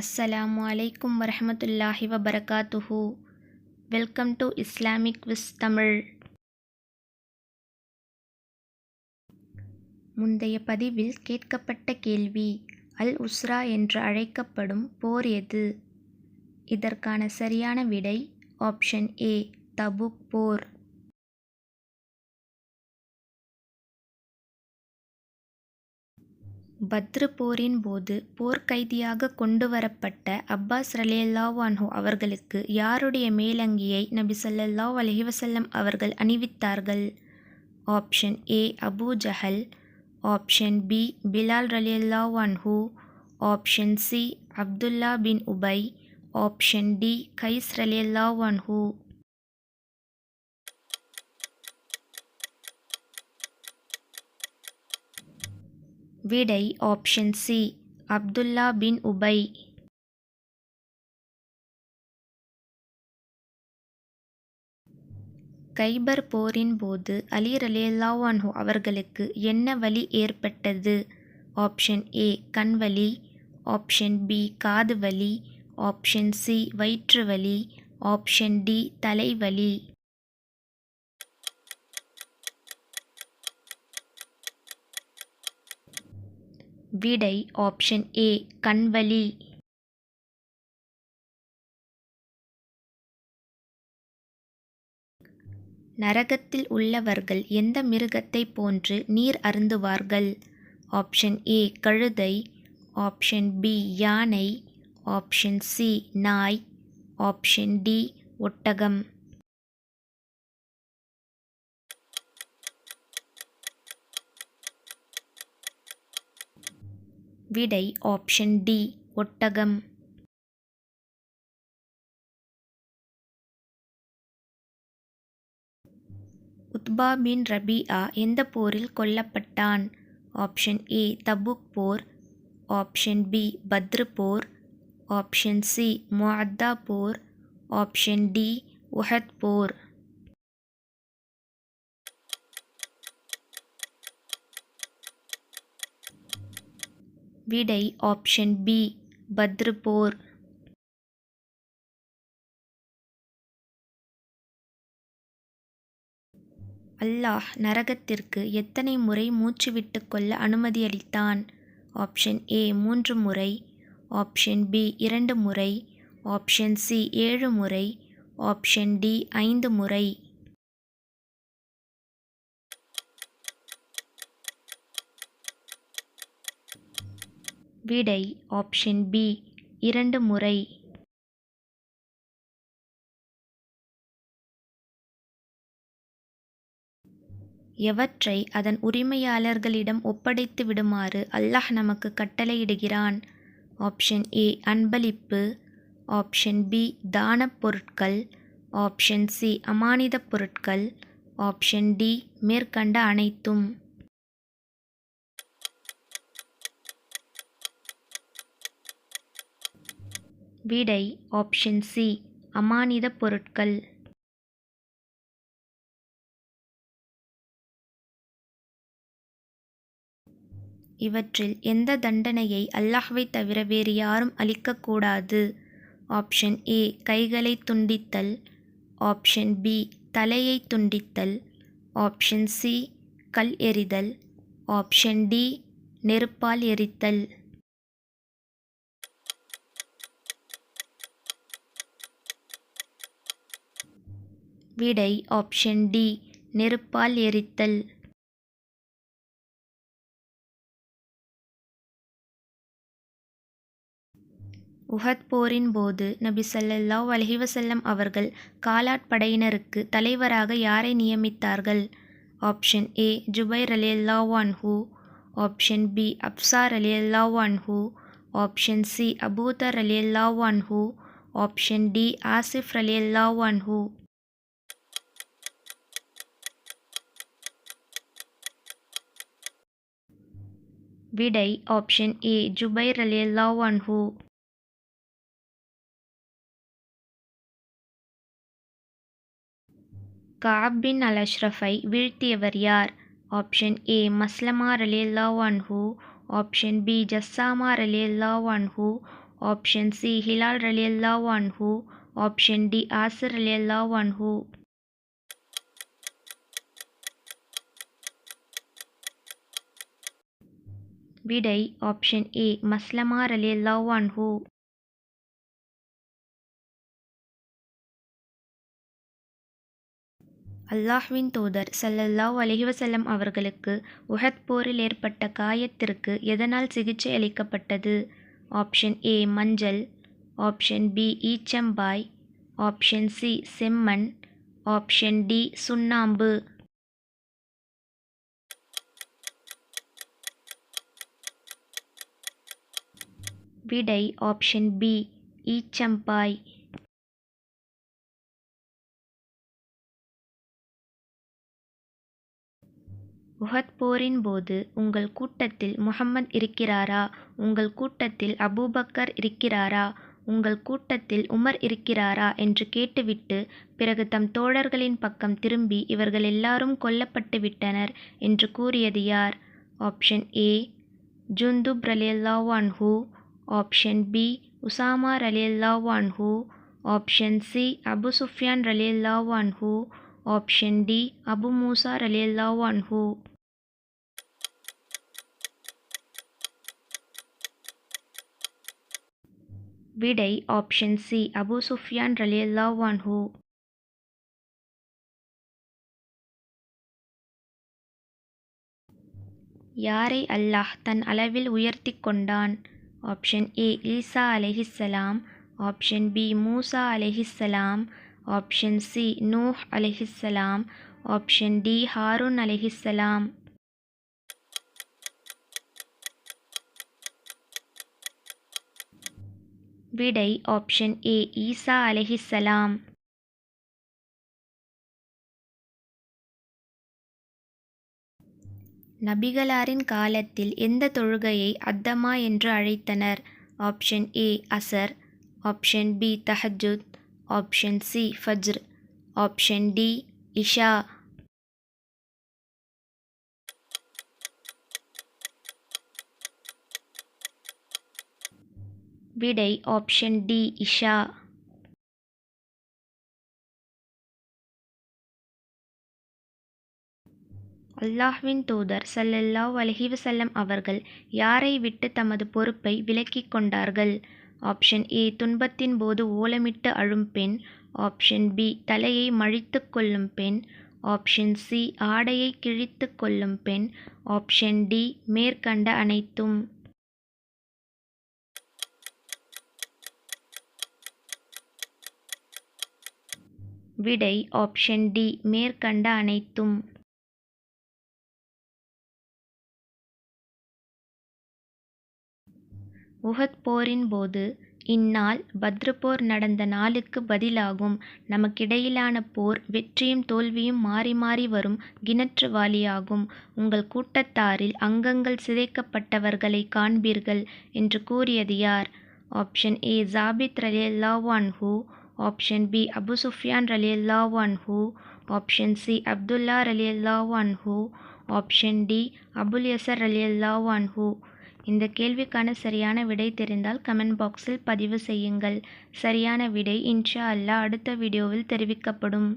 அஸ்ஸலாமு அலைக்கும் வரமத்துல்லாஹி வபரகாத்துஹு. Welcome to Islamic quiz Tamil. முந்தைய பதிவில் கேட்கப்பட்ட கேள்வி அல் உஸ்ரா என்று அழைக்கப்படும் போர் எது? இதற்கான சரியான விடை ஆப்ஷன் ஏ தபுக் போர். பத்ரு போரின் போது போர்க்கைதியாக கொண்டு வரப்பட்ட அப்பாஸ் ரலியல்லாஹு அன்ஹு அவர்களுக்கு யாருடைய மேலங்கியை நபி ஸல்லல்லாஹு அலைஹி வஸல்லம் அவர்கள் அணிவித்தார்கள்? Option A Abu Jahl. Option B Bilal ரலியல்லாஹு அன்ஹு. Option C Abdullah bin Ubayy. Option D Qais ரலியல்லாஹு அன்ஹு. விடை option C Abdullah bin Ubayy. Khaybar போரின் போது அலி ரலேலாவான்ஹோ அவர்களுக்கு என்ன வலி ஏற்பட்டது? ஆப்ஷன் ஏ கண் வலி. ஆப்ஷன் பி காது வலி. ஆப்ஷன் சி வயிற்று வலி. ஆப்ஷன் டி தலைவலி விடை ஆப்ஷன் ஏ கண்வலி நரகத்தில் உள்ளவர்கள் எந்த மிருகத்தை போன்று நீர் அருந்துவார்கள்? ஆப்ஷன் ஏ கழுதை. ஆப்ஷன் பி யானை. ஆப்ஷன் சி நாய். ஆப்ஷன் டி ஒட்டகம். விடை ஆப்ஷன் டி ஒட்டகம். உத்பா பின் ரபியா எந்த போரில் கொல்லப்பட்டான்? ஆப்ஷன் ஏ தபுக் போர். ஆப்ஷன் பி பத்ரு போர். ஆப்ஷன் சி முஅத்தா போர். ஆப்ஷன் டி உஹத் போர். விடை ஆப்ஷன் பி பத்ரு போர் அல்லாஹ் நரகத்திற்கு எத்தனை முறை மூச்சு விட்டுக்கொள்ள அனுமதியளித்தான்? ஆப்ஷன் ஏ மூன்று முறை. ஆப்ஷன் பி இரண்டு முறை. ஆப்ஷன் சி ஏழு முறை. ஆப்ஷன் டி ஐந்து முறை. விடை ஆப்ஷன் பி இரண்டு முறை. எவற்றை அதன் உரிமையாளர்களிடம் ஒப்படைத்து விடுமாறு அல்லாஹ் நமக்கு கட்டளையிடுகிறான்? ஆப்ஷன் ஏ அன்பளிப்பு. ஆப்ஷன் பி தானப் பொருட்கள். ஆப்ஷன் சி அமானிதப் பொருட்கள். ஆப்ஷன் டி மேற்கண்ட அனைத்தும். விடை ஆப்ஷன் சி அமானிதப் பொருட்கள். இவற்றில் எந்த தண்டனையை அல்லாஹ்வை தவிர வேறு யாரும் அளிக்கக்கூடாது? ஆப்ஷன் ஏ கைகளை துண்டித்தல். ஆப்ஷன் பி தலையை துண்டித்தல். ஆப்ஷன் சி கல் எறிதல். ஆப்ஷன் டி நெருப்பால் எரித்தல். விடை ஆப்ஷன் டி நெருப்பால் எரித்தல். உஹத் போரின் போது நபி ஸல்லல்லாஹு அலஹிவசல்லம் அவர்கள் காலாட்படையினருக்கு தலைவராக யாரை நியமித்தார்கள்? ஆப்ஷன் ஏ ஜுபைர் ரலியல்லாஹு ஹூ ஆப்ஷன் பி அப்சா ரலியல்லாஹு ஹூ ஆப்ஷன் சி அபூதர் ரலியல்லாஹு ஹூ ஆப்ஷன் டி ஆசிஃப் ரலியல்லாஹு ஹூ விடை ஆப்ஷன் ஏ ஜுபைர் ரலியல்லாஹு அன்ஹு கஅப் பின் அல் அஷ்ரஃபை வீழ்த்தியவர் யார் ஆப்ஷன் ஏ மஸ்லமா ரலியல்லாஹு அன்ஹு ஆப்ஷன் பி ஜஸ்ஸாமா ரலியல்லாஹு அன்ஹு ஆப்ஷன் சி ஹிலால் ரலியல்லாஹு அன்ஹு ஆப்ஷன் டி ஆசிர் ரலியல்லாஹு அன்ஹு விடை ஆப்ஷன் ஏ மஸ்லமா ரலியல்லாஹு அன்ஹு. அல்லாஹ்வின் தூதர் சல்லல்லாஹ் அலிஹிவசல்லம் அவர்களுக்கு உஹத் போரில் ஏற்பட்ட காயத்திற்கு எதனால் சிகிச்சை அளிக்கப்பட்டது? ஆப்ஷன் ஏ மஞ்சள். ஆப்ஷன் பி ஈச்சம்பாய். ஆப்ஷன் சி செம்மண். ஆப்ஷன் டி சுண்ணாம்பு. விடை ஆப்ஷன் பி ஈச்சம்பாய். உஹத் போரின் போது உங்கள் கூட்டத்தில் முஹம்மத் இருக்கிறாரா? உங்கள் கூட்டத்தில் அபூபக்கர் இருக்கிறாரா? உங்கள் கூட்டத்தில் உமர் இருக்கிறாரா? என்று கேட்டுவிட்டு பிறகு தம் தோழர்களின் பக்கம் திரும்பி இவர்கள் எல்லாரும் கொல்லப்பட்டு விட்டனர் என்று கூறியது யார்? ஆப்ஷன் ஏ ஜுந்துப் ஹூ ஆப்ஷன் பி உசாமா ரலியல்லாஹு அன்ஹு ஆப்ஷன் சி அபு சுஃப்யான் ரலியல்லாஹு அன்ஹு ஆப்ஷன் டி அபு மூசா ரலியல்லாஹு அன்ஹு விடை ஆப்ஷன் சி அபு சுஃப்யான் ரலியல்லாஹு அன்ஹு யாரை அல்லாஹ் தன் அளவில் உயர்த்தி கொண்டான்? ஆப்ஷன் ஏ ஈசா அலைஹிஸ்ஸலாம் ஆப்ஷன் பி மூசா அலைஹிஸ்ஸலாம் ஆப்ஷன் சி நூஹ் அலைஹிஸ்ஸலாம் ஆப்ஷன் டி ஹாரூன் அலைஹிஸ்ஸலாம் விடை ஆப்ஷன் ஏ ஈசா அலைஹிஸ்ஸலாம் நபிகளாரின் காலத்தில் எந்த தொழுகையை அத்தமா என்று அழைத்தனர்? ஆப்ஷன் ஏ அசர். ஆப்ஷன் பி தஹஜுத் ஆப்ஷன் சி ஃபஜ்ர். ஆப்ஷன் டி இஷா. விடை ஆப்ஷன் டி இஷா. அல்லாஹ்வின் தூதர் ஸல்லல்லாஹு அலைஹி வஸல்லம் அவர்கள் யாரை விட்டு தமது பொறுப்பை விலக்கிக் கொண்டார்கள்? ஆப்ஷன் ஏ துன்பத்தின் போது ஓலமிட்டு அழும் பெண். ஆப்ஷன் பி தலையை மழித்து கொள்ளும் பெண். ஆப்ஷன் சி ஆடையை கிழித்துக் கொள்ளும் பெண். ஆப்ஷன் டி மேற்கண்ட அனைத்தும். விடை ஆப்ஷன் டி மேற்கண்ட அனைத்தும். உஹத் போரின் போது இந்நாள் பத்ரு போர் நடந்த நாளுக்கு பதிலாகும். நமக்கிடையிலான போர் வெற்றியும் தோல்வியும் மாறி மாறி வரும் கிணற்றுவாளியாகும் உங்கள் கூட்டத்தாரில் அங்கங்கள் சிதைக்கப்பட்டவர்களை காண்பீர்கள் என்று கூறியது யார்? ஆப்ஷன் ஏ ஜாபித் ரலியல்லாஹு அன்ஹு. ஆப்ஷன் பி அபு சுஃப்யான் ரலியல்லாஹு அன்ஹு. ஆப்ஷன் சி அப்துல்லா ரலியல்லாஹு அன்ஹு. ஆப்ஷன் டி அபுல் யசர் ரலியல்லாஹு அன்ஹு. இந்த கேள்விக்கான சரியான விடை தெரிந்தால் கமெண்ட் பாக்ஸில் பதிவு செய்யுங்கள். சரியான விடை இன்ஷா அல்லா அடுத்த வீடியோவில் தெரிவிக்கப்படும்.